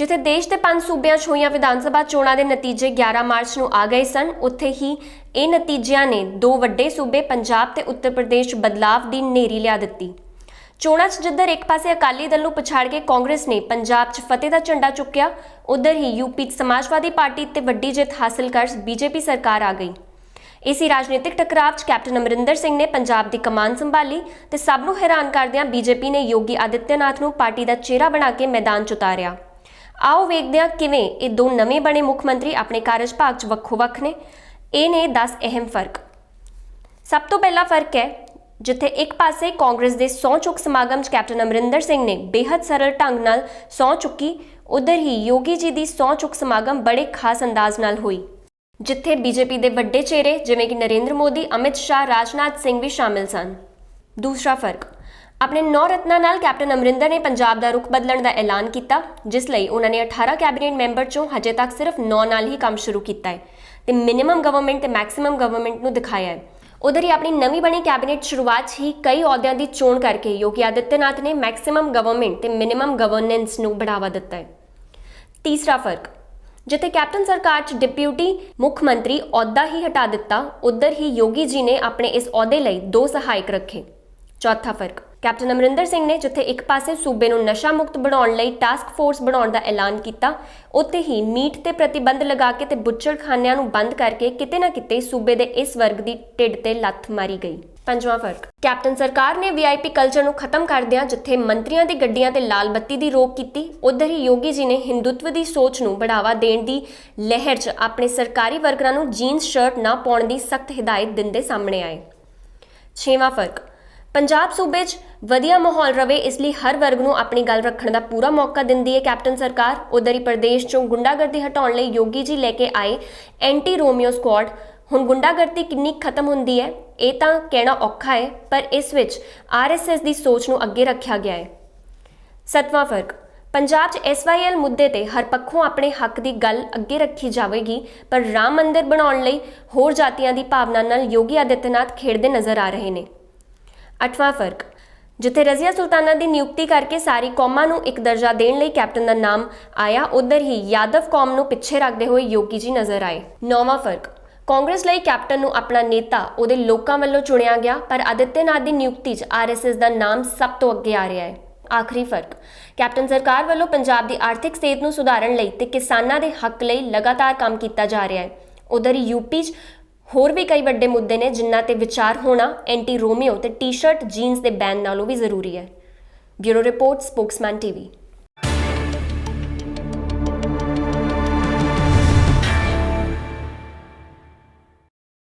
ਜਿੱਥੇ ਦੇਸ਼ ਦੇ ਪੰਜ ਸੂਬਿਆਂ 'ਚ ਹੋਈਆਂ ਵਿਧਾਨ ਸਭਾ ਚੋਣਾਂ ਦੇ ਨਤੀਜੇ 11 ਮਾਰਚ ਨੂੰ ਆ ਗਏ ਸਨ, ਉੱਥੇ ਹੀ ਇਹ ਨਤੀਜਿਆਂ ਨੇ ਦੋ ਵੱਡੇ ਸੂਬੇ, ਪੰਜਾਬ ਤੇ ਉੱਤਰ ਪ੍ਰਦੇਸ਼, ਬਦਲਾਵ ਦੀ ਨੇਰੀ ਲਿਆ ਦਿੱਤੀ। ਚੋਣਾਂ 'ਚ ਜਿੱਧਰ ਇੱਕ ਪਾਸੇ ਅਕਾਲੀ ਦਲ ਨੂੰ ਪਛਾੜ ਕੇ ਕਾਂਗਰਸ ਨੇ ਪੰਜਾਬ 'ਚ ਫਤਿਹ ਦਾ ਝੰਡਾ ਚੁੱਕਿਆ, ਉਧਰ ਹੀ ਯੂਪੀ 'ਚ ਸਮਾਜਵਾਦੀ ਪਾਰਟੀ ਤੇ ਵੱਡੀ ਜਿੱਤ ਹਾਸਲ ਕਰ ਬੀਜੇਪੀ ਸਰਕਾਰ ਆ ਗਈ। ਇਸੀ ਰਾਜਨੀਤਿਕ ਟਕਰਾਵ 'ਚ ਕੈਪਟਨ ਅਮਰਿੰਦਰ ਸਿੰਘ ਨੇ ਪੰਜਾਬ ਦੀ ਕਮਾਨ ਸੰਭਾਲੀ ਤੇ ਸਭ ਨੂੰ ਹੈਰਾਨ ਕਰਦਿਆਂ ਬੀਜੇਪੀ ਨੇ ਯੋਗੀ ਆਦਿੱਤਿਆਨਾਥ ਨੂੰ ਪਾਰਟੀ ਦਾ ਚਿਹਰਾ ਬਣਾ ਕੇ ਮੈਦਾਨ 'ਚ ਉਤਾਰਿਆ। ਆਓ ਵੇਖਦੇ ਹਾਂ ਕਿਵੇਂ ਇਹ ਦੋ ਨਵੇਂ ਬਣੇ ਮੁੱਖ ਮੰਤਰੀ ਆਪਣੇ ਕਾਰਜ ਭਾਗ 'ਚ ਵੱਖੋ-ਵੱਖ ਨੇ। ਇਹ ਨੇ 10 ਅਹਿਮ ਫ਼ਰਕ। ਸਭ ਤੋਂ ਪਹਿਲਾ ਫ਼ਰਕ ਹੈ, ਜਿੱਥੇ ਇੱਕ ਪਾਸੇ ਕਾਂਗਰਸ ਦੇ ਸਹੁੰ ਚੁੱਕ ਸਮਾਗਮ 'ਚ ਕੈਪਟਨ ਅਮਰਿੰਦਰ ਸਿੰਘ ਨੇ ਬੇहद ਸਰਲ ਢੰਗ ਨਾਲ ਸਹੁੰ ਚੁੱਕੀ, ਉਧਰ ਹੀ ਯੋਗੀ ਜੀ ਦੀ ਸਹੁੰ ਚੁੱਕ ਸਮਾਗਮ ਬੜੇ ਖਾਸ ਅੰਦਾਜ਼ ਨਾਲ ਹੋਈ, ਜਿੱਥੇ ਬੀਜੇਪੀ ਦੇ ਵੱਡੇ ਚਿਹਰੇ ਜਿਵੇਂ ਕਿ ਨਰਿੰਦਰ ਮੋਦੀ, ਅਮਿਤ ਸ਼ਾਹ, ਰਾਜਨਾਥ ਸਿੰਘ ਵੀ ਸ਼ਾਮਿਲ ਸਨ। ਦੂਸਰਾ ਫ਼ਰਕ ਆਪਣੇ ਨੌ ਰਤਨਾਂ ਨਾਲ ਕੈਪਟਨ ਅਮਰਿੰਦਰ ਨੇ ਪੰਜਾਬ ਦਾ ਰੁਖ ਬਦਲਣ ਦਾ ਐਲਾਨ ਕੀਤਾ, ਜਿਸ ਲਈ ਉਹਨਾਂ ਨੇ 18 ਕੈਬਨਿਟ ਮੈਂਬਰ ਚੋਂ ਹਜੇ ਤੱਕ ਸਿਰਫ 9 ਨਾਲ ਹੀ ਕੰਮ ਸ਼ੁਰੂ ਕੀਤਾ ਹੈ ਤੇ ਮਿਨੀਮਮ ਗਵਰਨਮੈਂਟ ਤੇ ਮੈਕਸਿਮਮ ਗਵਰਨਮੈਂਟ ਨੂੰ ਦਿਖਾਇਆ ਹੈ। ਉਧਰ ਹੀ ਆਪਣੀ ਨਵੀਂ ਬਣੀ ਕੈਬਨਿਟ ਸ਼ੁਰੂਆਤ 'ਚ ਹੀ ਕਈ ਅਹੁਦਿਆਂ ਦੀ ਚੋਣ ਕਰਕੇ ਯੋਗੀ ਆਦਿੱਤਿਆਨਾਥ ਨੇ ਮੈਕਸਿਮਮ ਗਵਰਨਮੈਂਟ ਤੇ ਮਿਨੀਮਮ ਗਵਰਨੈਂਸ ਨੂੰ ਬੜਾਵਾ ਦਿੱਤਾ ਹੈ। ਤੀਸਰਾ ਫ਼ਰਕ, ਜਿੱਥੇ ਕੈਪਟਨ ਸਰਕਾਰ 'ਚ ਡਿਪਿਊਟੀ ਮੁੱਖ ਮੰਤਰੀ ਅਹੁਦਾ ਹੀ ਹਟਾ ਦਿੱਤਾ, ਉਧਰ ਹੀ ਯੋਗੀ ਜੀ ਨੇ ਆਪਣੇ ਇਸ ਅਹੁਦੇ ਲਈ ਦੋ ਸਹਾਇਕ ਰੱਖੇ। ਚੌਥਾ ਫ਼ਰਕ ਕੈਪਟਨ ਅਮਰਿੰਦਰ ਸਿੰਘ ਨੇ ਜਿੱਥੇ ਇੱਕ ਪਾਸੇ ਸੂਬੇ ਨੂੰ ਨਸ਼ਾ ਮੁਕਤ ਬਣਾਉਣ ਲਈ ਟਾਸਕ ਫੋਰਸ ਬਣਾਉਣ ਦਾ ਐਲਾਨ ਕੀਤਾ, ਉੱਥੇ ਹੀ ਮੀਟ ਤੇ ਪ੍ਰਤੀਬੰਧ ਲਗਾ ਕੇ ਤੇ ਬੁੱਚੜਖਾਨਿਆਂ ਨੂੰ ਬੰਦ ਕਰਕੇ ਕਿਤੇ ਨਾ ਕਿਤੇ ਸੂਬੇ ਦੇ ਇਸ ਵਰਗ ਦੀ ਢਿੱਡ ਤੇ ਲੱਥ ਮਾਰੀ ਗਈ। ਪੰਜਵਾਂ ਫ਼ਰਕ ਕੈਪਟਨ ਸਰਕਾਰ ਨੇ ਵੀਆਈਪੀ ਕਲਚਰ ਨੂੰ ਖਤਮ ਕਰਦਿਆਂ ਜਿੱਥੇ ਮੰਤਰੀਆਂ ਦੀ ਗੱਡੀਆਂ ਤੇ ਲਾਲ ਬੱਤੀ ਦੀ ਰੋਕ ਕੀਤੀ, ਉਧਰ ਹੀ ਯੋਗੀ ਜੀ ਨੇ ਹਿੰਦੂਤਵ ਦੀ ਸੋਚ ਨੂੰ ਬੜਾਵਾ ਦੇਣ ਦੀ ਲਹਿਰ 'ਚ ਆਪਣੇ ਸਰਕਾਰੀ ਵਰਕਰਾਂ ਨੂੰ ਜੀਨਸ ਸ਼ਰਟ ਨਾ ਪਾਉਣ ਦੀ ਸਖਤ ਹਦਾਇਤ ਦਿੰਦੇ ਸਾਹਮਣੇ ਆਏ। ਛੇਵਾਂ ਫ਼ਰਕ ਪੰਜਾਬ ਸੂਬੇ 'ਚ ਵਧੀਆ ਮਾਹੌਲ ਰਵੇ, ਇਸ ਲਈ ਹਰ ਵਰਗ ਨੂੰ ਆਪਣੀ ਗੱਲ ਰੱਖਣ ਦਾ ਪੂਰਾ ਮੌਕਾ ਦਿੰਦੀ ਹੈ ਕੈਪਟਨ ਸਰਕਾਰ। ਉਧਰ ਹੀ ਪ੍ਰਦੇਸ਼ 'ਚੋਂ ਗੁੰਡਾਗਰਦੀ ਹਟਾਉਣ ਲਈ ਯੋਗੀ ਜੀ ਲੈ ਕੇ ਆਏ ਐਂਟੀ ਰੋਮੀਓ ਸਕੁਆਡ ਹੁਣ ਗੁੰਡਾਗਰਦੀ ਕਿੰਨੀ ਖਤਮ ਹੁੰਦੀ ਹੈ, ਇਹ ਤਾਂ ਕਹਿਣਾ ਔਖਾ ਹੈ, ਪਰ ਇਸ ਵਿੱਚ ਆਰਐਸਐਸ ਦੀ ਸੋਚ ਨੂੰ ਅੱਗੇ ਰੱਖਿਆ ਗਿਆ ਹੈ। ਸੱਤਵਾਂ ਫ਼ਰਕ ਪੰਜਾਬ 'ਚ ਐਸਵਾਈਐਲ ਮੁੱਦੇ ਤੇ ਹਰ ਪੱਖੋਂ ਆਪਣੇ ਹੱਕ ਦੀ ਗੱਲ ਅੱਗੇ ਰੱਖੀ ਜਾਵੇਗੀ, ਪਰ ਰਾਮ ਮੰਦਿਰ ਬਣਾਉਣ ਲਈ ਹੋਰ ਜਾਤੀਆਂ ਦੀ ਭਾਵਨਾ ਨਾਲ ਯੋਗੀ ਆਦਿੱਤਿਆਨਾਥ ਖੇਡਦੇ ਨਜ਼ਰ ਆ ਰਹੇ ਨੇ। ਅੱਠਵਾਂ ਫ਼ਰਕ ਜਿੱਥੇ ਰਜ਼ੀਆ ਸੁਲਤਾਨਾ ਦੀ ਨਿਯੁਕਤੀ ਕਰਕੇ ਸਾਰੀ ਕੌਮਾਂ ਨੂੰ ਇੱਕ ਦਰਜਾ ਦੇਣ ਲਈ ਕੈਪਟਨ ਦਾ ਨਾਮ ਆਇਆ ਉਧਰ ਹੀ ਯਾਦਵ ਕੌਮ ਨੂੰ ਪਿੱਛੇ ਰੱਖਦੇ ਹੋਏ ਯੋਗੀ ਜੀ ਨਜ਼ਰ ਆਏ ਨੌਵਾਂ ਫ਼ਰਕ ਕਾਂਗਰਸ ਲਈ ਕੈਪਟਨ ਨੂੰ ਆਪਣਾ ਨੇਤਾ ਉਹਦੇ ਲੋਕਾਂ ਵੱਲੋਂ ਚੁਣਿਆ ਗਿਆ ਪਰ ਆਦਿੱਤਿਆਨਾਥ ਦੀ ਨਿਯੁਕਤੀ 'ਚ ਆਰਐਸਐਸ ਦਾ ਨਾਮ ਸਭ ਤੋਂ ਅੱਗੇ ਆ ਰਿਹਾ ਹੈ ਆਖਰੀ ਫ਼ਰਕ ਕੈਪਟਨ ਸਰਕਾਰ ਵੱਲੋਂ ਪੰਜਾਬ ਦੀ ਆਰਥਿਕ ਸਥਿਤੀ ਨੂੰ ਸੁਧਾਰਨ ਲਈ ਤੇ ਕਿਸਾਨਾਂ ਦੇ ਹੱਕ ਲਈ ਲਗਾਤਾਰ ਕੰਮ ਕੀਤਾ ਜਾ ਰਿਹਾ ਹੈ ਉਧਰ ਹੀ ਯੂਪੀ 'ਚ ਹੋਰ ਵੀ ਕਈ ਵੱਡੇ ਮੁੱਦੇ ਨੇ ਜਿਨ੍ਹਾਂ ਤੇ ਵਿਚਾਰ ਹੋਣਾ, ਐਂਟੀ ਰੋਮੀਓ ਤੇ ਟੀ-ਸ਼ਰਟ ਜੀਨਸ ਦੇ ਬੈਨ ਨਾਲੋਂ ਵੀ ਜ਼ਰੂਰੀ ਹੈ। Bureau report, Spokesman TV.